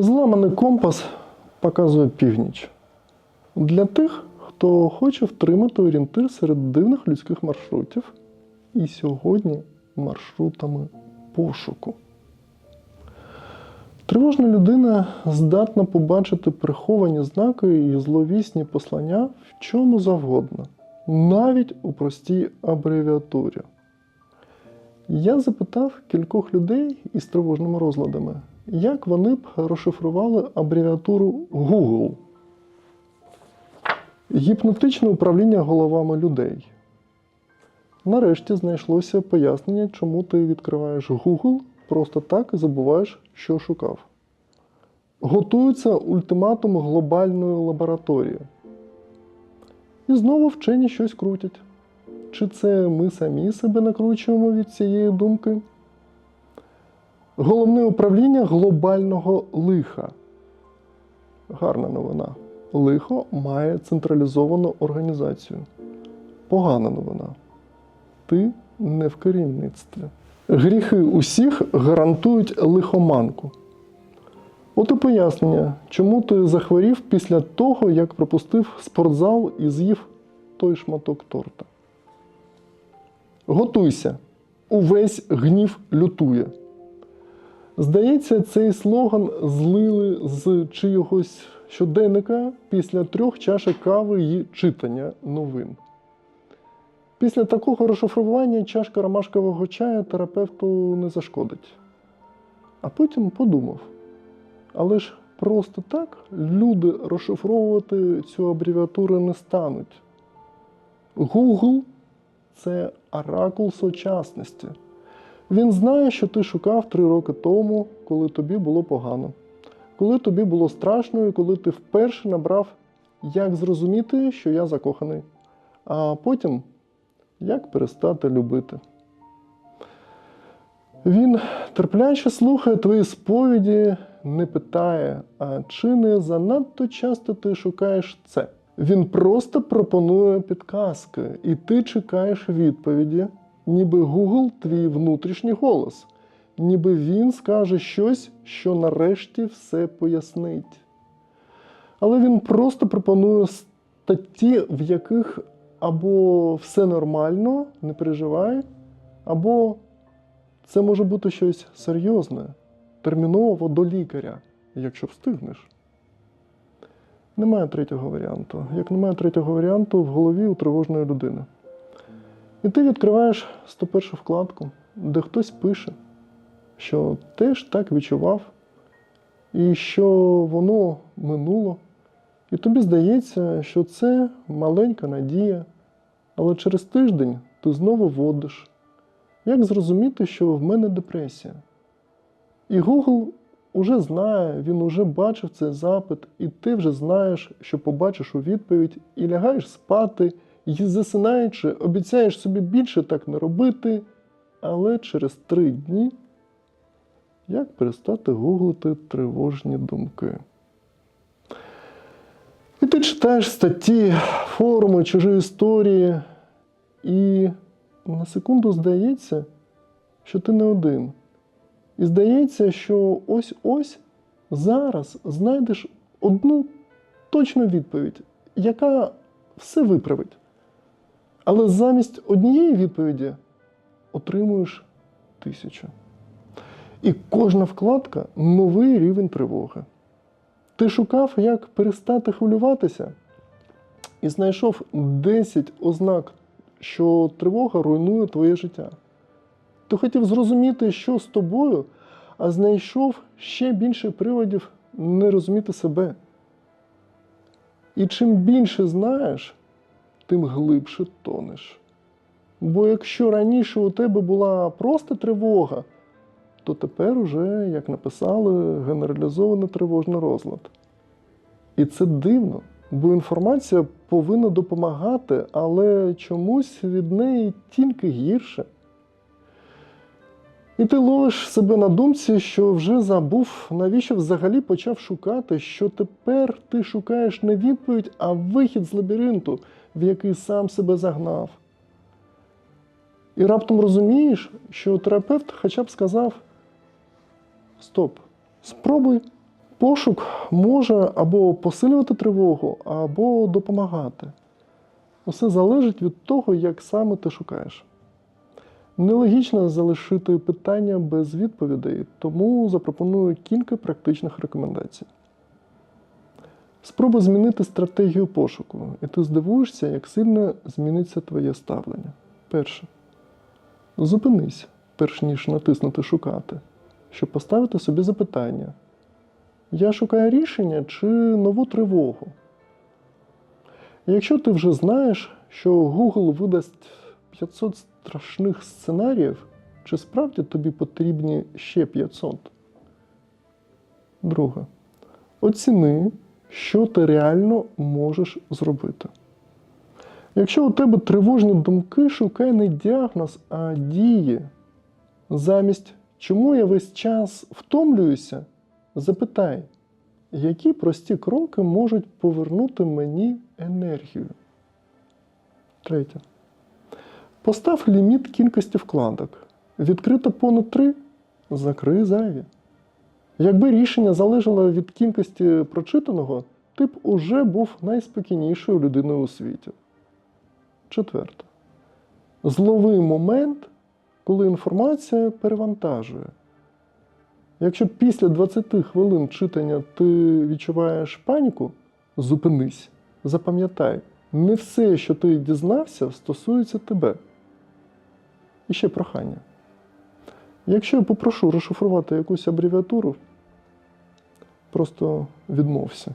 Зламаний компас показує північ. Для тих, хто хоче втримати орієнтир серед дивних людських маршрутів, і сьогодні маршрутами пошуку. Тривожна людина здатна побачити приховані знаки і зловісні послання в чому завгодно, навіть у простій абревіатурі. Я запитав кількох людей із тривожними розладами, як вони б розшифрували абревіатуру Google. Гіпнотичне управління головами людей. Нарешті знайшлося пояснення, чому ти відкриваєш Google просто так і забуваєш, що шукав. Готується ультиматум глобальної лабораторії. І знову вчені щось крутять. Чи це ми самі себе накручуємо від цієї думки? Головне управління глобального лиха. Гарна новина. Лихо має централізовану організацію. Погана новина. Ти не в керівництві. Гріхи усіх гарантують лихоманку. От і пояснення, чому ти захворів після того, як пропустив спортзал і з'їв той шматок торта. Готуйся. Увесь гнів лютує. Здається, цей слоган злили з чиїгось щоденника після трьох чашок кави і читання новин. Після такого розшифрування чашка ромашкового чаю терапевту не зашкодить. А потім подумав: але ж просто так люди розшифровувати цю абревіатуру не стануть. Google це оракул сучасності. Він знає, що ти шукав три роки тому, коли тобі було погано, коли тобі було страшно, і коли ти вперше набрав, як зрозуміти, що я закоханий, а потім як перестати любити. Він терпляче слухає твої сповіді, не питає, а чи не занадто часто ти шукаєш це. Він просто пропонує підказки, і ти чекаєш відповіді, ніби Google твій внутрішній голос, ніби він скаже щось, що нарешті все пояснить. Але він просто пропонує статті, в яких або все нормально, не переживай, або це може бути щось серйозне, терміново до лікаря, якщо встигнеш. Немає третього варіанту. Як немає третього варіанту в голові у тривожної людини. І ти відкриваєш 101 вкладку, де хтось пише, що теж так відчував, і що воно минуло. І тобі здається, що це маленька надія, але через тиждень ти знову вводиш. Як зрозуміти, що в мене депресія? І Google уже знає, він уже бачив цей запит, і ти вже знаєш, що побачиш у відповідь, і лягаєш спати, і засинаючи, обіцяєш собі більше так не робити, але через три дні як перестати гуглити тривожні думки? І ти читаєш статті, форуми, чужі історії, і на секунду здається, що ти не один. І здається, що ось-ось зараз знайдеш одну точну відповідь, яка все виправить. Але замість однієї відповіді отримуєш тисячу. І кожна вкладка новий рівень тривоги. Ти шукав, як перестати хвилюватися, і знайшов 10 ознак, що тривога руйнує твоє життя. Ти хотів зрозуміти, що з тобою, а знайшов ще більше приводів не розуміти себе. І чим більше знаєш, тим глибше тонеш. Бо якщо раніше у тебе була просто тривога, то тепер уже, як написали, генералізований тривожний розлад. І це дивно, бо інформація повинна допомагати, але чомусь від неї тільки гірше. І ти ловиш себе на думці, що вже забув, навіщо взагалі почав шукати, що тепер ти шукаєш не відповідь, а вихід з лабіринту, в який сам себе загнав. І раптом розумієш, що терапевт хоча б сказав: Стоп, спробуй Пошук може або посилювати тривогу, або допомагати. Усе залежить від того, як саме ти шукаєш. Нелогічно залишити питання без відповідей, тому запропоную кілька практичних рекомендацій. Спробуй змінити стратегію пошуку, і ти здивуєшся, як сильно зміниться твоє ставлення. Перше. Зупинись, перш ніж натиснути шукати, щоб поставити собі запитання. Я шукаю рішення чи нову тривогу. Якщо ти вже знаєш, що Google видасть 500 страшних сценаріїв, чи справді тобі потрібні ще 500? Друге. Оціни, що ти реально можеш зробити. Якщо у тебе тривожні думки, шукай не діагноз, а дії. Замість чому я весь час втомлююся, запитай, які прості кроки можуть повернути мені енергію. Третє. Постав ліміт кількості вкладок. Відкрито понад три, закрий зайві. Якби рішення залежало від кількості прочитаного, ти б уже був найспокійнішою людиною у світі. Четверте. Злови момент, коли інформація перевантажує. Якщо після 20 хвилин читання ти відчуваєш паніку, зупинись, запам'ятай, не все, що ти дізнався, стосується тебе. І ще прохання. Якщо я попрошу розшифрувати якусь абревіатуру, просто відмовся.